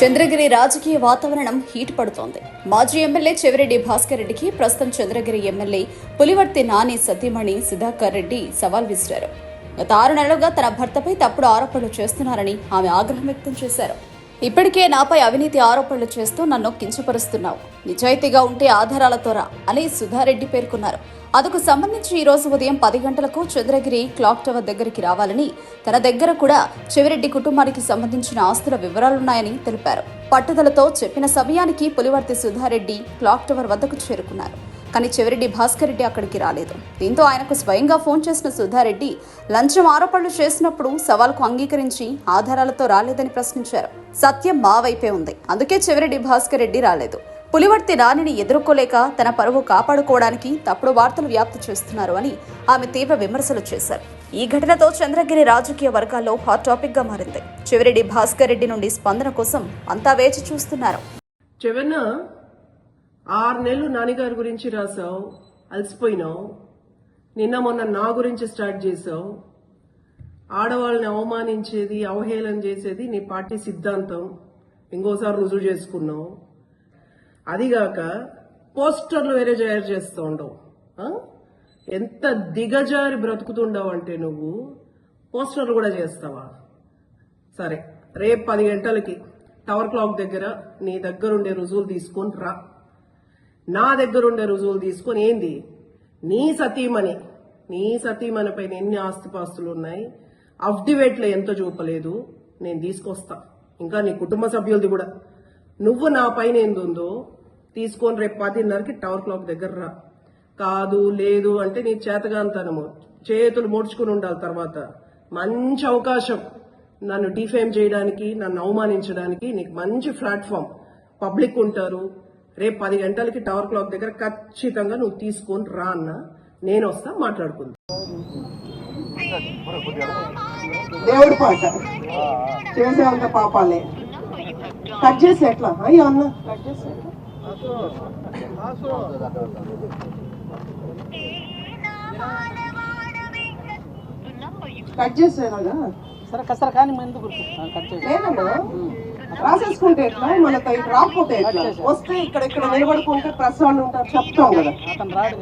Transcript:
చంద్రగిరి రాజకీయ వాతావరణం హీట్ పడుతోంది. మాజీ ఎమ్మెల్యే చెవిరెడ్డి భాస్కర్ రెడ్డికి ప్రస్తుతం చంద్రగిరి ఎమ్మెల్యే పులివర్తి నాని సతీమణి సుధాకర్ రెడ్డి సవాల్ విసిరారు. గత ఆరు నెలలుగా తన భర్తపై తప్పుడు ఆరోపణలు చేస్తున్నారని ఆమె ఆగ్రహం వ్యక్తం చేశారు. ఇప్పటికే నాపై అవినీతి ఆరోపణలు చేస్తూ నన్ను కించపరుస్తున్నావు. నిజాయితీగా ఉంటే ఆధారాలతో రా అని సుధారెడ్డి పేర్కొన్నారు. అందుకు సంబంధించి ఈ రోజు ఉదయం పది గంటలకు చంద్రగిరి క్లాక్ టవర్ దగ్గరికి రావాలని తన దగ్గర కూడా చెవిరెడ్డి కుటుంబానికి సంబంధించిన ఆస్తుల వివరాలున్నాయని తెలిపారు. పట్టుదలతో చెప్పిన సమయానికి పులివర్తి సుధారెడ్డి క్లాక్ టవర్ వద్దకు చేరుకున్నారు. కానీ చెవిరెడ్డి భాస్కర్ రెడ్డి అక్కడికి రాలేదు. దీంతో ఆయనకు స్వయంగా ఫోన్ చేసిన సుధారెడ్డి లంచం ఆరోపణలు చేసినప్పుడు సవాల్కు అంగీకరించి ఆధారాలతో రాలేదని ప్రశ్నించారు. సత్యం మా వైపే ఉంది. అందుకే చెవిరెడ్డి భాస్కర్ రెడ్డి రాలేదు. పులివర్తి రాణిని ఎదుర్కోలేక తన పరువు కాపాడుకోవడానికి తప్పుడు వార్తలు వ్యాప్తి చేస్తున్నారు అని ఆమె తీవ్ర విమర్శలు చేశారు. ఈ ఘటనతో చంద్రగిరి రాజకీయ వర్గాల్లో హాట్ టాపిక్గా మారింది. చెవిరెడ్డి భాస్కర్ రెడ్డి నుండి స్పందన కోసం అంతా వేచి చూస్తున్నారు. చెవెన్న ఆరు నెలలు నాన్నగారి గురించి రాసావు అలసిపోయినావు. నిన్న మొన్న నా గురించి స్టార్ట్ చేసావు ఆడవాళ్ళని అవమానించేది అవహేళన చేసేది నీ పార్టీ సిద్ధాంతం. ఇంకోసారి రుజువు చేసుకున్నావు. అదిగాక పోస్టర్లు వేరే తయారు చేస్తూ ఉండవు. ఎంత దిగజారి బ్రతుకుతుండవు అంటే నువ్వు పోస్టర్లు కూడా చేస్తావా? సరే రేపు పది గంటలకి టవర్ క్లాక్ దగ్గర నీ దగ్గర ఉండే రుజువులు తీసుకొని రా. నా దగ్గర ఉండే రుజువులు తీసుకొని ఏంది? నీ సతీమణి నీ సతీమణి పైన ఎన్ని ఆస్తిపాస్తులు ఉన్నాయి అఫ్డివేట్లో ఎంత చూపలేదు? నేను తీసుకొస్తా. ఇంకా నీ కుటుంబ సభ్యులది కూడా. నువ్వు నా పైన ఏందుందో తీసుకొని రేపు పదిన్నరకి టవర్ క్లాక్ దగ్గర రా. కాదు లేదు అంటే నీ చేతగాంతనము చేతులు ముడుచుకుని ఉండాలి తర్వాత. మంచి అవకాశం. నన్ను డిఫేమ్ చేయడానికి నన్ను అవమానించడానికి నీకు మంచి ప్లాట్ఫామ్. పబ్లిక్ ఉంటారు. రేపు పది గంటలకి టవర్ క్లాక్ దగ్గర ఖచ్చితంగా నువ్వు తీసుకొని రా అన్న. నేను వస్తా మాట్లాడుకుందాం. దేవుడి పాట చేసేంత పాపాలే. కట్ చేసి ఎట్లా అయ్యో అన్న. కట్ చేసి? కట్ చేసేలాగా సరే సరే కానీ ఎందుకు కట్ రాసేసుకుంటే ఎట్లా? ఇటు రాకపోతే ఎట్లా? వస్తే ఇక్కడ ఇక్కడ నిలబడుకుంటే ప్రెస్ వాళ్ళు ఉంటారు చెప్తాం కదా. అతను రాడు